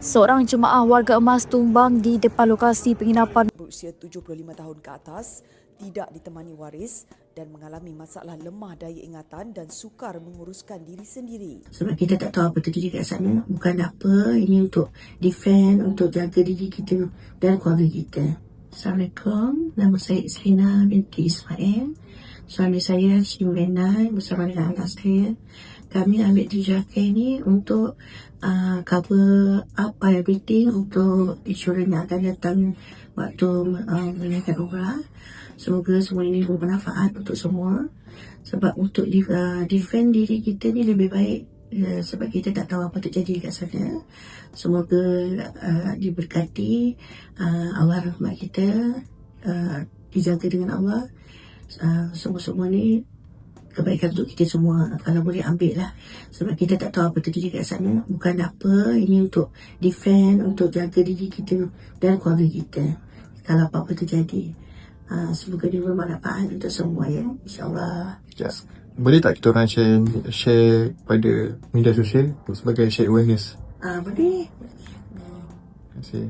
Seorang jemaah warga emas tumbang di depan lokasi penginapan berusia 75 tahun ke atas tidak ditemani waris dan mengalami masalah lemah daya ingatan dan sukar menguruskan diri sendiri. Sebab kita tak tahu apa terjadi kat sana. Bukan apa, ini untuk defend, untuk jaga diri kita dan keluarga kita. Assalamualaikum, nama saya Islina binti Ismail. Suami saya Shin Benai bersama dengan anak saya. Kami ambil tujuan ini untuk uh, cover up everything untuk insurans yang akan datang waktu uh, menunaikan umrah. Semoga semua ini bermanfaat untuk semua. Sebab untuk uh, defend diri kita ni lebih baik uh, sebab kita tak tahu apa terjadi kat sana. Semoga uh, diberkati uh, Allah rahmat kita uh, dijaga dengan Allah. Uh, semua-semua ni kebaikan untuk kita semua. Kalau boleh ambil lah. Sebab kita tak tahu apa terjadi kat sana. Bukan apa ini untuk defend untuk jaga diri kita dan keluarga kita. Kalau apa-apa terjadi uh, semoga dia bermanfaat untuk semua ya. insyaAllah. Yes. Boleh tak kita orang share, share pada media sosial sebagai share awareness? uh, boleh. Terima kasih.